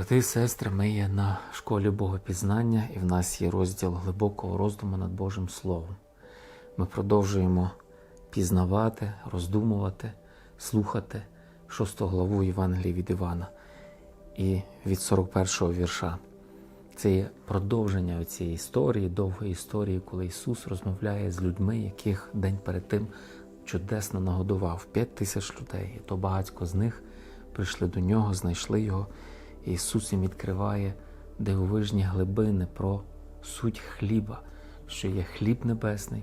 Брати і сестри, ми є на школі Богопізнання, і в нас є розділ глибокого роздуму над Божим Словом. Ми продовжуємо пізнавати, роздумувати, слухати шосту главу Євангелії від Івана і від 41-го вірша. Це є продовження цієї історії, довгої історії, коли Ісус розмовляє з людьми, яких день перед тим чудесно нагодував. П'ять тисяч людей. І то багатько з них прийшли до нього, знайшли його. Ісус їм відкриває дивовижні глибини про суть хліба, що є хліб небесний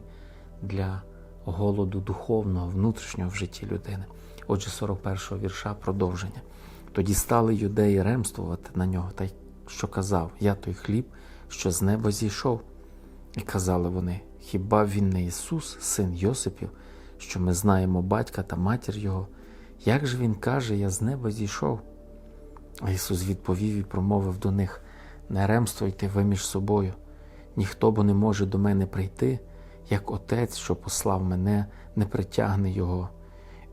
для голоду духовного, внутрішнього в житті людини. Отже, 41-го вірша продовження. Тоді стали юдеї ремствувати на нього, та й що казав: Я той хліб, що з неба зійшов. І казали вони: Хіба він не Ісус, син Йосипів, що ми знаємо батька та матір Його? Як же він каже, я з неба зійшов? А Ісус відповів і промовив до них: Не ремствуйте ви між собою, ніхто бо не може до мене прийти, як Отець, що послав мене, не притягне Його,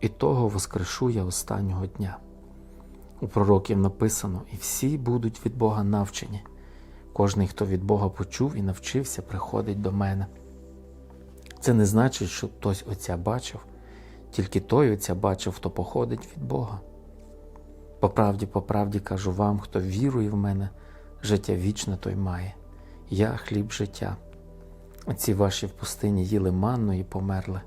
і того воскрешу я останнього дня. У пророків написано, і всі будуть від Бога навчені. Кожний, хто від Бога почув і навчився, приходить до мене. Це не значить, що хтось Отця бачив, тільки той Отця бачив, хто походить від Бога. По правді, по правді кажу вам, хто вірує в мене, життя вічне той має. Я хліб життя. Ці ваші в пустині їли манну і померли,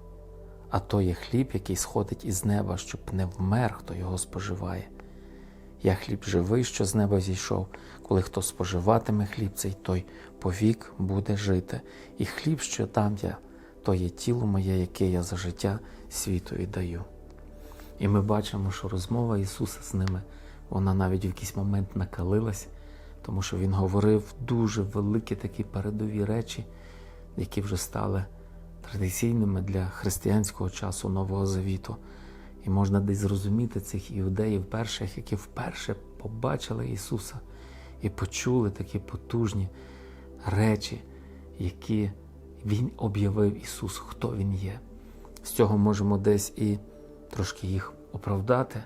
а то є хліб, який сходить із неба, щоб не вмер, хто його споживає. Я хліб живий, що з неба зійшов, коли хто споживатиме хліб цей, той повік буде жити, і хліб, що дам я, то є тіло моє, яке я за життя світу і даю. І ми бачимо, що розмова Ісуса з ними, вона навіть в якийсь момент накалилась, тому що Він говорив дуже великі такі передові речі, які вже стали традиційними для християнського часу Нового Завіту. І можна десь зрозуміти цих іудеїв перших, які вперше побачили Ісуса і почули такі потужні речі, які Він об'явив Ісус, хто Він є. З цього можемо десь і трошки їх оправдати,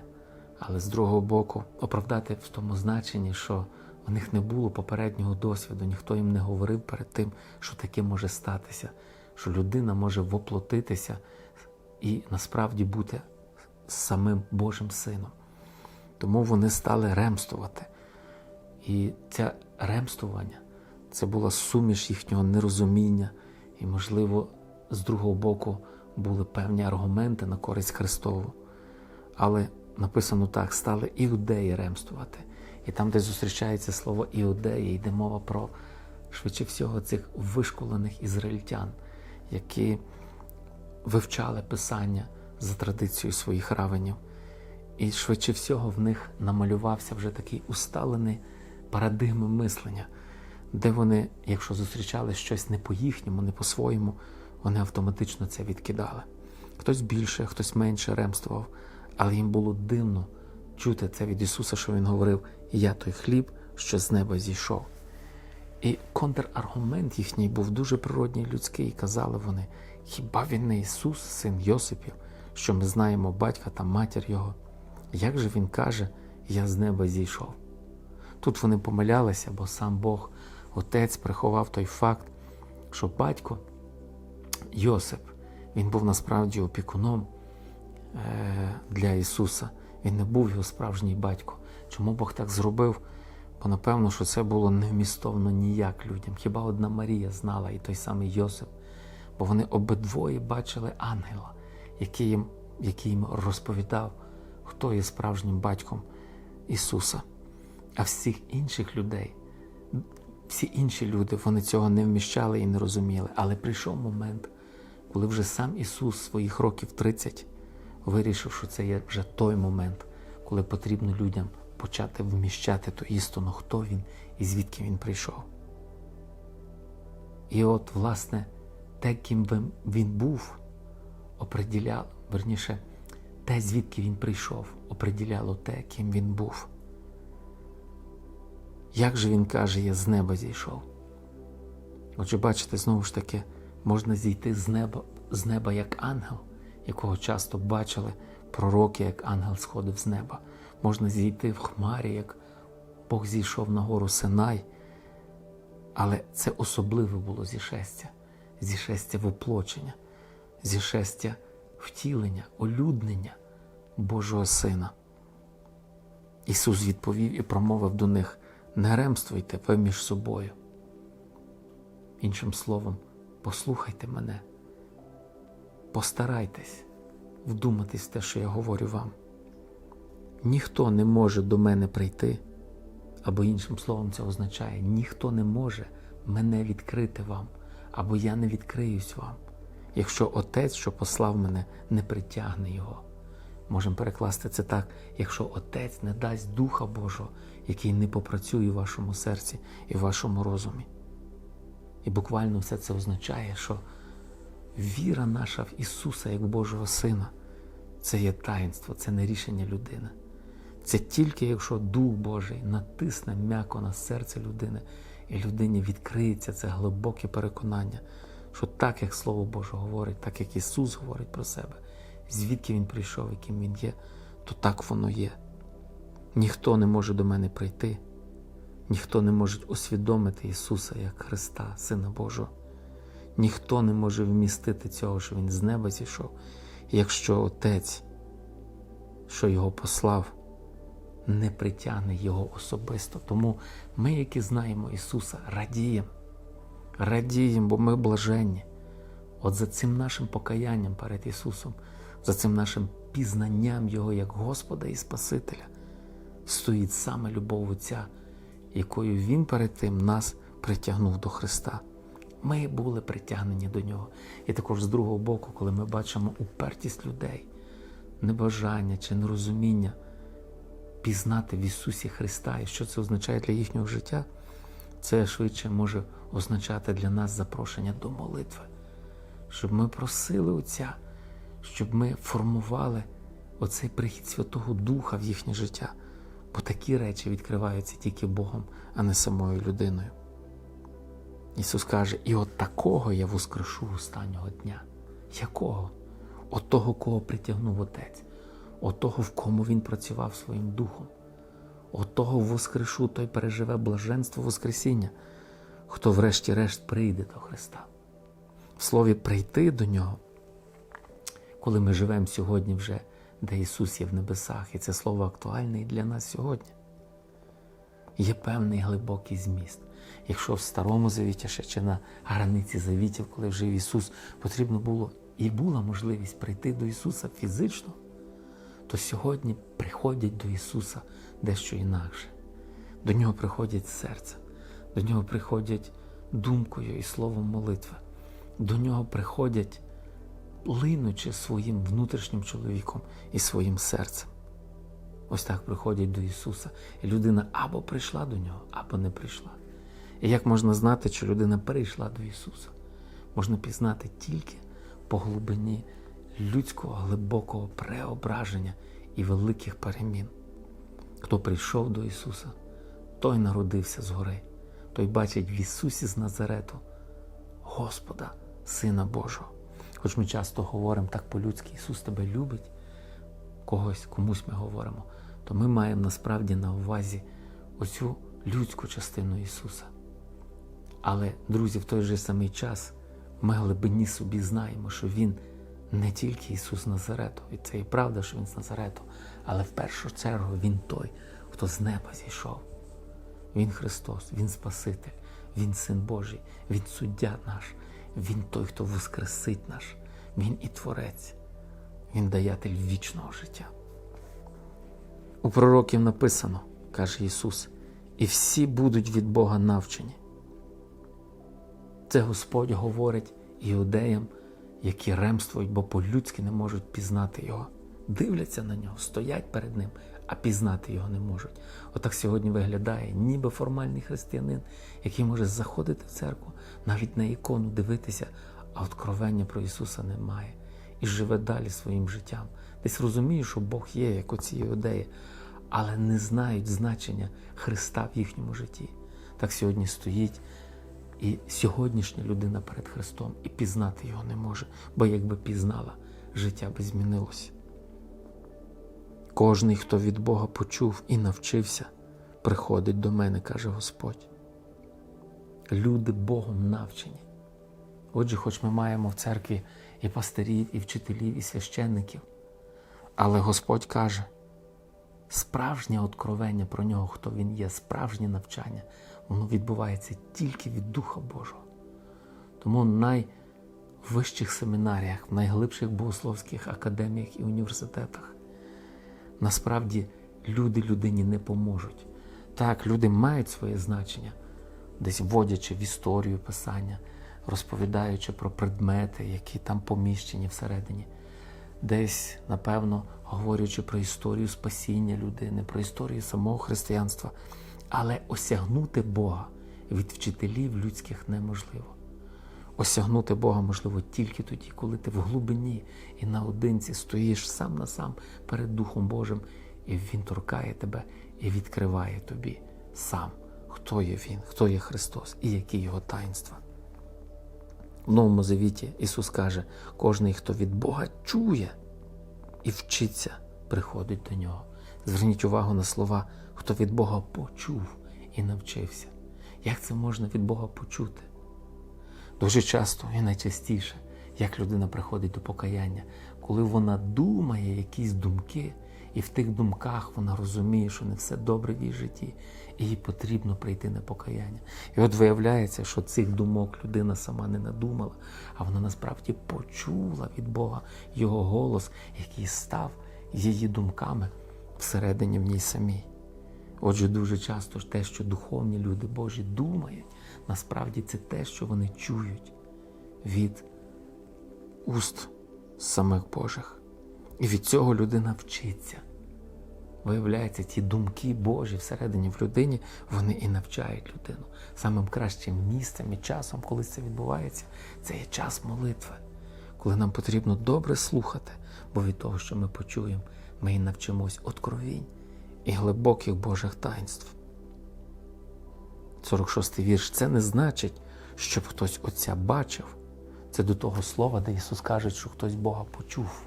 але з другого боку, оправдати в тому значенні, що у них не було попереднього досвіду, ніхто їм не говорив перед тим, що таке може статися, що людина може воплотитися і насправді бути самим Божим Сином. Тому вони стали ремствувати. І це ремствування це була суміш їхнього нерозуміння, і, можливо, з другого боку були певні аргументи на користь Христову. Але написано так: стали іудеї ремствувати. І там, де зустрічається слово іудеї, йде мова про швидше всього цих вишколених ізраїльтян, які вивчали Писання за традицією своїх равенів. І швидше всього в них намалювався вже такий усталений парадигми мислення, де вони, якщо зустрічали щось не по-їхньому, не по-своєму, вони автоматично це відкидали. Хтось більше, хтось менше ремствував, але їм було дивно чути це від Ісуса, що Він говорив: Я той хліб, що з неба зійшов. І контраргумент їхній був дуже природній людський, і казали вони: хіба він не Ісус, син Йосипів, що ми знаємо батька та матір Його? Як же Він каже, я з неба зійшов? Тут вони помилялися, бо сам Бог, Отець, приховав той факт, що батько Йосип, він був насправді опікуном е, для Ісуса. Він не був його справжній батько. Чому Бог так зробив? Бо напевно, що це було невмістовно ніяк людям. Хіба одна Марія знала і той самий Йосип, бо вони обидвоє бачили ангела, який їм, який їм розповідав, хто є справжнім батьком Ісуса. А всіх інших людей, всі інші люди, вони цього не вміщали і не розуміли. Але прийшов момент, коли вже сам Ісус своїх років 30 вирішив, що це є вже той момент, коли потрібно людям почати вміщати ту істину, хто він і звідки він прийшов. І от, власне, те, ким він був, оприділяв, верніше, те, звідки він прийшов, оприділяло те, ким він був. Як же він каже, я з неба зійшов? Отже, бачите, знову ж таки, можна зійти з неба, з неба як ангел, якого часто бачили пророки, як ангел сходив з неба. Можна зійти в хмарі, як Бог зійшов на гору Синай, але це особливе було зішестя, зішестя воплочення, зішестя втілення, олюднення Божого Сина. Ісус відповів і промовив до них: не ремствуйте ви між собою. Іншим словом, послухайте мене, постарайтесь вдуматись в те, що я говорю вам. Ніхто не може до мене прийти, або іншим словом, це означає, ніхто не може мене відкрити вам, або я не відкриюсь вам, якщо Отець, що послав мене, не притягне його. Можемо перекласти це так, якщо Отець не дасть Духа Божого, який не попрацює в вашому серці і в вашому розумі. І буквально все це означає, що віра наша в Ісуса як Божого Сина це є таїнство, це не рішення людини. Це тільки якщо Дух Божий натисне м'яко на серце людини, і людині відкриється це глибоке переконання, що так, як Слово Боже говорить, так як Ісус говорить про себе, звідки Він прийшов, яким Він є, то так воно є. Ніхто не може до мене прийти, ніхто не може усвідомити Ісуса як Христа, Сина Божого. Ніхто не може вмістити цього, що Він з неба зійшов, якщо Отець, що Його послав, не притягне Його особисто. Тому ми, які знаємо Ісуса, радіємо, радіємо, бо ми блаженні. От за цим нашим покаянням перед Ісусом, за цим нашим пізнанням Його як Господа і Спасителя, стоїть саме любов Отця, якою Він перед тим нас притягнув до Христа. Ми були притягнені до нього. І також з другого боку, коли ми бачимо упертість людей, небажання чи нерозуміння пізнати в Ісусі Христа і що це означає для їхнього життя, це швидше може означати для нас запрошення до молитви, щоб ми просили Отця, щоб ми формували оцей прихід Святого Духа в їхнє життя. Бо такі речі відкриваються тільки Богом, а не самою людиною. Ісус каже, і от такого я воскрешу останнього дня. Якого? От того, кого притягнув Отець, от того, в кому Він працював своїм духом, от того воскрешу, той переживе блаженство Воскресіння, хто врешті-решт прийде до Христа. В слові прийти до Нього, коли ми живемо сьогодні вже, де Ісус є в небесах, і це слово актуальне і для нас сьогодні. Є певний глибокий зміст. Якщо в старому завіті ще чи на границі завітів, коли жив Ісус, потрібно було і була можливість прийти до Ісуса фізично, то сьогодні приходять до Ісуса дещо інакше. До Нього приходять серцем, до Нього приходять думкою і словом молитви, до Нього приходять, линучи своїм внутрішнім чоловіком і своїм серцем. Ось так приходять до Ісуса. І людина або прийшла до Нього, або не прийшла. І як можна знати, чи людина перейшла до Ісуса? Можна пізнати тільки по глибині людського глибокого преображення і великих перемін. Хто прийшов до Ісуса, той народився згори, той бачить в Ісусі з Назарету Господа, Сина Божого. Хоч ми часто говоримо так по-людськи, Ісус тебе любить, когось, комусь ми говоримо, то ми маємо насправді на увазі оцю людську частину Ісуса. Але, друзі, в той же самий час ми глибині собі знаємо, що Він не тільки Ісус Назарету, і це і правда, що Він з Назарету, але в першу чергу Він той, хто з неба зійшов. Він Христос, Він Спаситель, Він Син Божий, Він суддя наш, Він той, хто воскресить наш, Він і Творець, Він даятель вічного життя. У пророків написано, каже Ісус, і всі будуть від Бога навчені. Це Господь говорить іудеям, які ремствують, бо по-людськи не можуть пізнати Його. Дивляться на нього, стоять перед ним, а пізнати його не можуть. Отак сьогодні виглядає, ніби формальний християнин, який може заходити в церкву, навіть на ікону дивитися, а откровення про Ісуса немає. І живе далі своїм життям. Десь розуміє, що Бог є, як оці іудеї, але не знають значення Христа в їхньому житті. Так сьогодні стоїть. І сьогоднішня людина перед Христом і пізнати його не може, бо якби пізнала, життя би змінилося. Кожний, хто від Бога почув і навчився, приходить до мене, каже Господь. Люди Богом навчені. Отже, хоч ми маємо в церкві і пастирів, і вчителів, і священників, але Господь каже, справжнє откровення про нього, хто він є, справжнє навчання, воно відбувається тільки від Духа Божого. Тому в найвищих семінаріях, в найглибших богословських академіях і університетах насправді люди людині не поможуть. Так, люди мають своє значення, десь вводячи в історію писання, розповідаючи про предмети, які там поміщені всередині, десь, напевно, говорячи про історію спасіння людини, про історію самого християнства. Але осягнути Бога від вчителів людських неможливо. Осягнути Бога можливо тільки тоді, коли ти в глибині і наодинці стоїш сам на сам перед Духом Божим, і Він торкає тебе і відкриває тобі сам, хто є Він, хто є Христос і які його таїнства. В Новому Завіті Ісус каже: кожний, хто від Бога чує і вчиться, приходить до нього. Зверніть увагу на слова, хто від Бога почув і навчився. Як це можна від Бога почути? Дуже часто і найчастіше, як людина приходить до покаяння, коли вона думає якісь думки, і в тих думках вона розуміє, що не все добре в її житті, і їй потрібно прийти на покаяння. І от виявляється, що цих думок людина сама не надумала, а вона насправді почула від Бога його голос, який став її думками всередині в ній самій. Отже, дуже часто те, що духовні люди Божі думають, насправді це те, що вони чують від уст самих Божих. І від цього людина вчиться. Виявляється, ті думки Божі всередині в людині, вони і навчають людину. Самим кращим місцем і часом, коли це відбувається, це є час молитви, коли нам потрібно добре слухати, бо від того, що ми почуємо, ми і навчимось откровінь і глибоких Божих таїнств. 46-й вірш це не значить, щоб хтось Отця бачив. Це до того слова, де Ісус каже, що хтось Бога почув.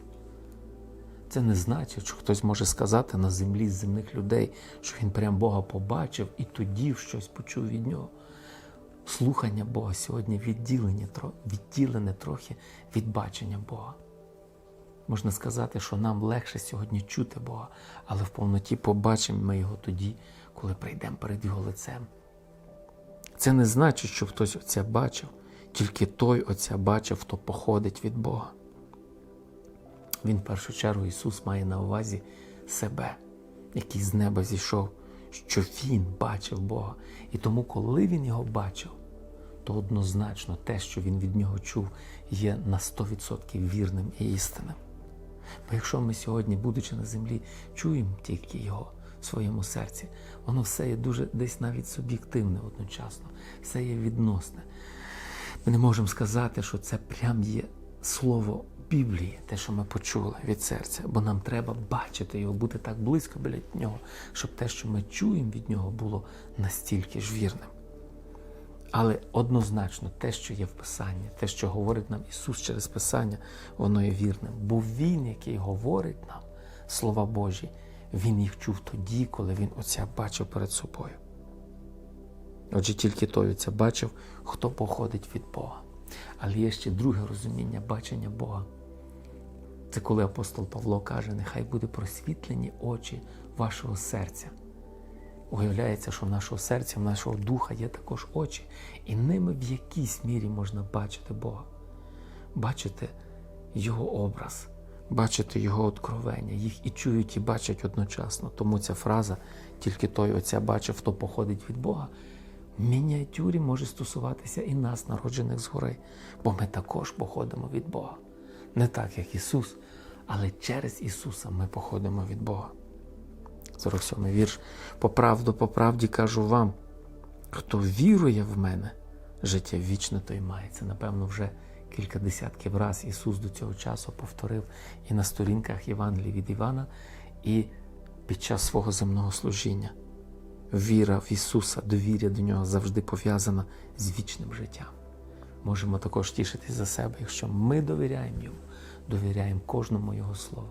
Це не значить, що хтось може сказати на землі з земних людей, що він прям Бога побачив і тоді щось почув від нього. Слухання Бога сьогодні відділене трохи від бачення Бога. Можна сказати, що нам легше сьогодні чути Бога, але в повноті побачимо ми його тоді, коли прийдемо перед Його лицем. Це не значить, що хтось Отця бачив, тільки той Отця бачив, хто походить від Бога. Він в першу чергу Ісус має на увазі себе, який з неба зійшов, що Він бачив Бога. І тому, коли Він його бачив, то однозначно те, що він від нього чув, є на 100% вірним і істинним. Бо якщо ми сьогодні, будучи на землі, чуємо тільки його в своєму серці, воно все є дуже десь навіть суб'єктивне одночасно, все є відносне. Ми не можемо сказати, що це прям є слово Біблії, те, що ми почули від серця, бо нам треба бачити його, бути так близько біля нього, щоб те, що ми чуємо від нього, було настільки ж вірним. Але однозначно те, що є в Писанні, те, що говорить нам Ісус через Писання, воно є вірним. Бо Він, який говорить нам слова Божі, Він їх чув тоді, коли Він Отця бачив перед собою. Отже, тільки той Отця бачив, хто походить від Бога. Але є ще друге розуміння бачення Бога. Це коли апостол Павло каже, нехай буде просвітлені очі вашого серця. Уявляється, що в нашого серця, в нашого духа є також очі, і ними в якійсь мірі можна бачити Бога, бачити Його образ, бачити Його откровення. Їх і чують, і бачать одночасно. Тому ця фраза тільки той Отця бачив, хто походить від Бога. В мініатюрі може стосуватися і нас, народжених згори, бо ми також походимо від Бога. Не так, як Ісус, але через Ісуса ми походимо від Бога. 47 вірш. По правду, по правді кажу вам, хто вірує в мене, життя вічне той має. Напевно, вже кілька десятків раз Ісус до цього часу повторив і на сторінках Євангелії від Івана, і під час свого земного служіння. Віра в Ісуса, довір'я до Нього завжди пов'язана з вічним життям. Можемо також тішитись за себе, якщо ми довіряємо Йому, довіряємо кожному Його Слову.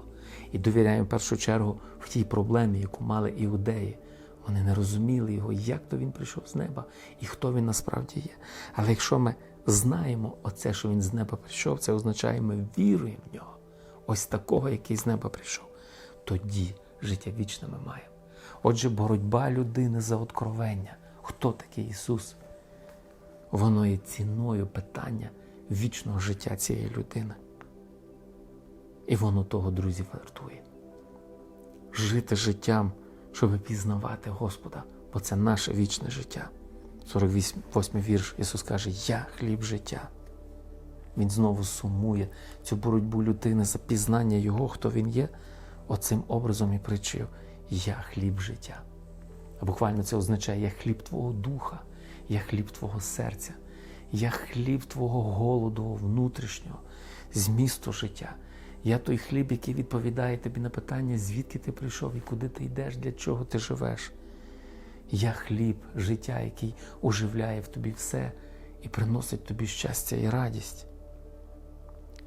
І довіряємо в першу чергу в тій проблемі, яку мали іудеї. Вони не розуміли його, як то він прийшов з неба і хто він насправді є. Але якщо ми знаємо оце, що він з неба прийшов, це означає, ми віруємо в нього. Ось такого, який з неба прийшов. Тоді життя вічне ми маємо. Отже, боротьба людини за откровення. Хто такий Ісус? Воно є ціною питання вічного життя цієї людини. І воно того, друзі, вартує. Жити життям, щоб пізнавати Господа, бо це наше вічне життя. 48 вірш Ісус каже: Я хліб життя. Він знову сумує цю боротьбу людини за пізнання Його, хто Він є, оцим образом і притчив Я хліб життя. А буквально це означає Я хліб Твого духа, я хліб Твого серця, я хліб Твого голоду внутрішнього, змісту життя. Я той хліб, який відповідає тобі на питання, звідки ти прийшов і куди ти йдеш, для чого ти живеш. Я хліб життя, який оживляє в тобі все і приносить тобі щастя і радість.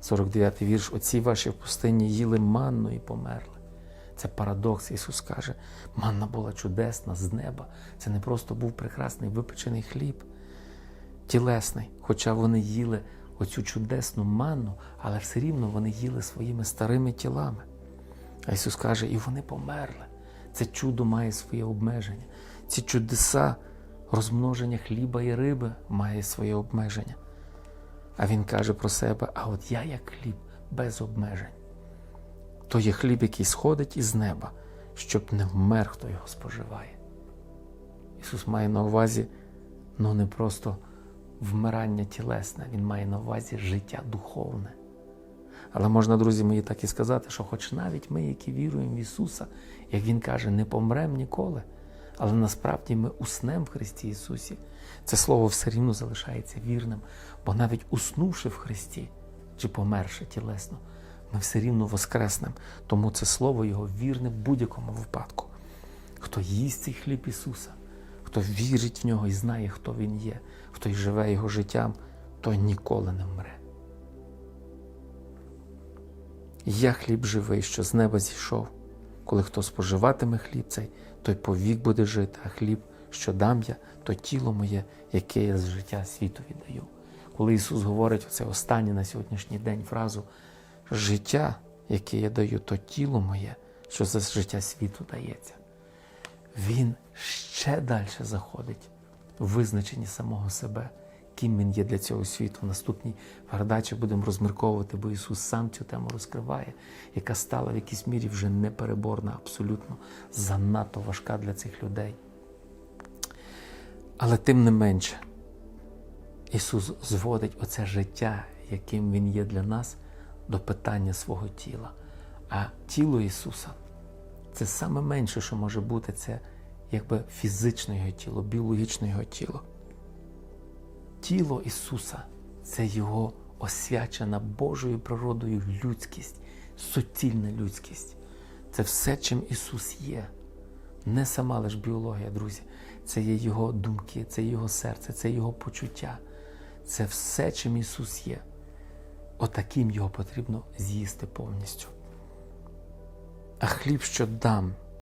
49-й вірш. Оці ваші в пустині їли манну і померли. Це парадокс. Ісус каже, манна була чудесна з неба. Це не просто був прекрасний випечений хліб, тілесний. Хоча вони їли оцю чудесну манну, але все рівно вони їли своїми старими тілами. А Ісус каже, і вони померли. Це чудо має своє обмеження. Ці чудеса розмноження хліба і риби має своє обмеження. А Він каже про себе: а от я як хліб без обмежень. То є хліб, який сходить із неба, щоб не вмер, хто його споживає. Ісус має на увазі ну не просто вмирання тілесне, Він має на увазі життя духовне. Але можна, друзі мої, так і сказати, що хоч навіть ми, які віруємо в Ісуса, як Він каже, не помремо ніколи, але насправді ми уснемо в Христі Ісусі. Це слово все рівно залишається вірним, бо навіть уснувши в Христі чи померши тілесно, ми все рівно воскреснемо. Тому це слово Його вірне в будь-якому випадку. Хто їсть цей хліб Ісуса, хто вірить в нього і знає, хто Він є, хто й живе Його життям, той ніколи не вмре. Я хліб живий, що з неба зійшов. Коли хто споживатиме хліб цей, той повік буде жити, а хліб, що дам я, то тіло моє, яке я з життя світу віддаю. Коли Ісус говорить оце останнє на сьогоднішній день фразу життя, яке я даю, то тіло моє, що за життя світу дається, Він ще далі заходить визначенні самого себе, ким він є для цього світу. В наступній передачі будемо розмірковувати, бо Ісус сам цю тему розкриває, яка стала в якійсь мірі вже непереборна, абсолютно занадто важка для цих людей. Але тим не менше, Ісус зводить оце життя, яким Він є для нас, до питання свого тіла. А тіло Ісуса це саме менше, що може бути, це якби фізичне його тіло, біологічне його тіло. Тіло Ісуса це Його освячена Божою природою людськість, суцільна людськість. Це все, чим Ісус є. Не сама лише біологія, друзі. Це є Його думки, це Його серце, це Його почуття. Це все, чим Ісус є. Отаким його потрібно з'їсти повністю. А хліб, що дам